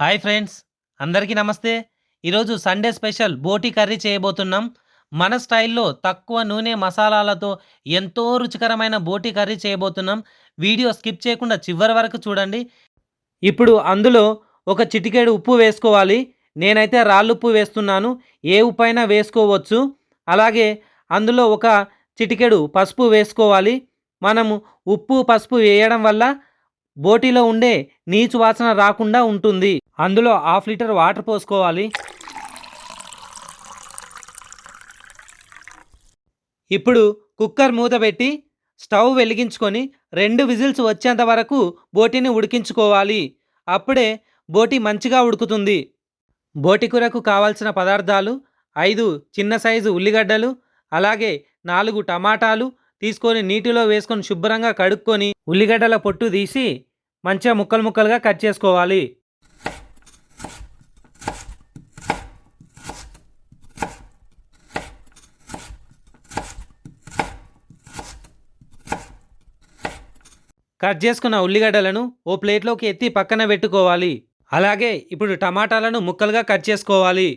Hi friends అందరికీ నమస్తే. ఈరోజు సండే స్పెషల్ బోటి కర్రీ చేయబోతున్నాం. మన స్టైల్లో తక్కువ నూనె మసాలాలతో ఎంతో రుచికరమైన బోటి కర్రీ చేయబోతున్నాం. వీడియో స్కిప్ చేయకుండా చివరి వరకు చూడండి. ఇప్పుడు అందులో ఒక చిటికేడు ఉప్పు వేసుకోవాలి. నేనైతే రాళ్ళుప్పు వేస్తున్నాను. ఏ ఉప్పు అయినా వేసుకోవచ్చు. అలాగే అందులో ఒక చిటికెడు పసుపు వేసుకోవాలి. మనము ఉప్పు పసుపు వేయడం వల్ల బోటీలో ఉండే నీచు వాసన రాకుండా ఉంటుంది. అందులో హాఫ్ లీటర్ వాటర్ పోసుకోవాలి. ఇప్పుడు కుక్కర్ మూత పెట్టి స్టవ్ వెలిగించుకొని రెండు విజిల్స్ వచ్చేంత వరకు బోటీని ఉడికించుకోవాలి. అప్పుడే బోటి మంచిగా ఉడుకుతుంది. బోటి కూరకు కావాల్సిన పదార్థాలు ఐదు చిన్న సైజు ఉల్లిగడ్డలు అలాగే నాలుగు టమాటాలు తీసుకొని నీటిలో వేసుకొని శుభ్రంగా కడుక్కొని ఉల్లిగడ్డల పొట్టు తీసి మంచిగా ముక్కలు ముక్కలుగా కట్ చేసుకోవాలి. కట్ చేసుకున్న ఉల్లిగడ్డలను ఓ ప్లేట్లోకి ఎత్తి పక్కన పెట్టుకోవాలి. అలాగే ఇప్పుడు టమాటాలను ముక్కలుగా కట్ చేసుకోవాలి.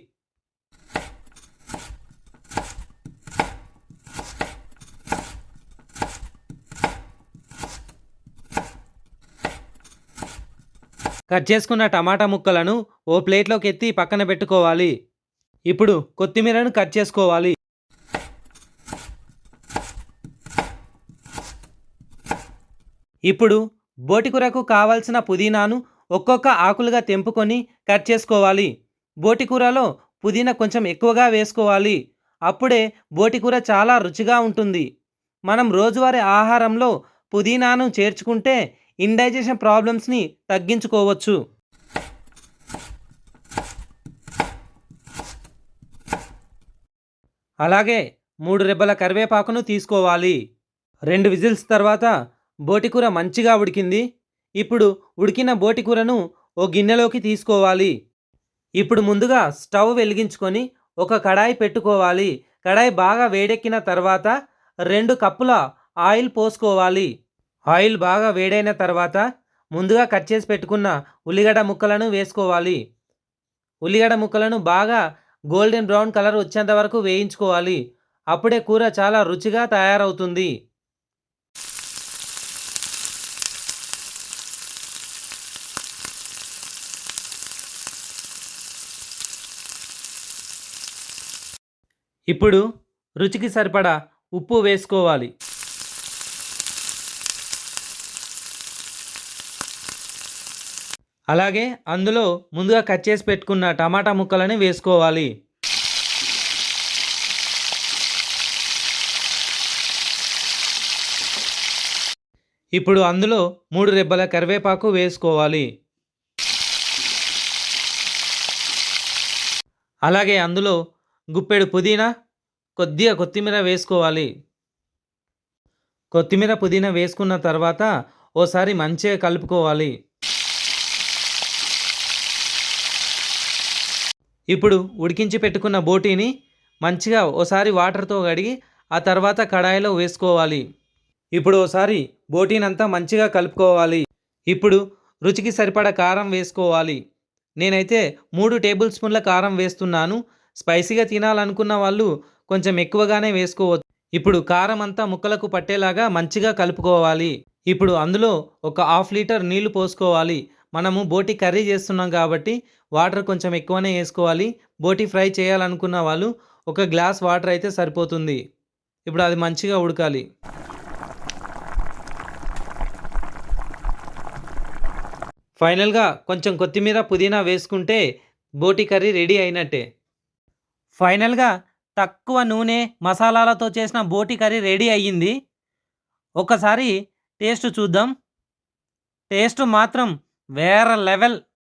కట్ చేసుకున్న టమాటా ముక్కలను ఓ ప్లేట్లోకి ఎత్తి పక్కన పెట్టుకోవాలి. ఇప్పుడు కొత్తిమీరను కట్ చేసుకోవాలి. ఇప్పుడు బోటికూరకు కావాల్సిన పుదీనాను ఒక్కొక్క ఆకులుగా తెంపుకొని కట్ చేసుకోవాలి. బోటికూరలో పుదీనా కొంచెం ఎక్కువగా వేసుకోవాలి. అప్పుడే బోటికూర చాలా రుచిగా ఉంటుంది. మనం రోజువారీ ఆహారంలో పుదీనాను చేర్చుకుంటే ఇండైజెషన్ ప్రాబ్లమ్స్ని తగ్గించుకోవచ్చు. అలాగే మూడు రెబ్బల కరివేపాకును తీసుకోవాలి. రెండు విజిల్స్ తర్వాత బోటికూర మంచిగా ఉడికింది. ఇప్పుడు ఉడికిన బోటికూరను ఓ గిన్నెలోకి తీసుకోవాలి. ఇప్పుడు ముందుగా స్టవ్ వెలిగించుకొని ఒక కడాయి పెట్టుకోవాలి. కడాయి బాగా వేడెక్కిన తర్వాత రెండు కప్పుల ఆయిల్ పోసుకోవాలి. ఆయిల్ బాగా వేడైన తర్వాత ముందుగా కట్ చేసి పెట్టుకున్న ఉల్లిగడ్డ ముక్కలను వేసుకోవాలి. ఉల్లిగడ్డ ముక్కలను బాగా గోల్డెన్ బ్రౌన్ కలర్ వచ్చేంత వరకు వేయించుకోవాలి. అప్పుడే కూర చాలా రుచిగా తయారవుతుంది. ఇప్పుడు రుచికి సరిపడా ఉప్పు వేసుకోవాలి. అలాగే అందులో ముందుగా కట్ చేసి పెట్టుకున్న టమాటా ముక్కలని వేసుకోవాలి. ఇప్పుడు అందులో మూడు రెబ్బల కరివేపాకు వేసుకోవాలి. అలాగే అందులో గుప్పెడు పుదీనా కొద్దిగా కొత్తిమీర వేసుకోవాలి. కొత్తిమీర పుదీనా వేసుకున్న తర్వాత ఓసారి మంచిగా కలుపుకోవాలి. ఇప్పుడు ఉడికించి పెట్టుకున్న బోటీని మంచిగా ఓసారి వాటర్తో కడిగి ఆ తర్వాత కడాయిలో వేసుకోవాలి. ఇప్పుడు ఓసారి బోటీనంతా మంచిగా కలుపుకోవాలి. ఇప్పుడు రుచికి సరిపడా కారం వేసుకోవాలి. నేనైతే మూడు టేబుల్ స్పూన్ల కారం వేస్తున్నాను. స్పైసీగా తినాలనుకున్న వాళ్ళు కొంచెం ఎక్కువగానే వేసుకోవచ్చు. ఇప్పుడు కారం అంతా ముక్కలకు పట్టేలాగా మంచిగా కలుపుకోవాలి. ఇప్పుడు అందులో ఒక హాఫ్ లీటర్ నీళ్ళు పోసుకోవాలి. మనము బోటి కర్రీ చేస్తున్నాం కాబట్టి వాటర్ కొంచెం ఎక్కువనే వేసుకోవాలి. బోటి ఫ్రై చేయాలనుకున్న వాళ్ళు ఒక గ్లాస్ వాటర్ అయితే సరిపోతుంది. ఇప్పుడు అది మంచిగా ఉడకాలి. ఫైనల్గా కొంచెం కొత్తిమీర పుదీనా వేసుకుంటే బోటి కర్రీ రెడీ అయినట్టే. ఫైనల్గా తక్కువ నూనె మసాలాలతో చేసిన బోటి కర్రీ రెడీ అయ్యింది. ఒకసారి టేస్ట్ చూద్దాం. టేస్ట్ మాత్రం வேற லெவல்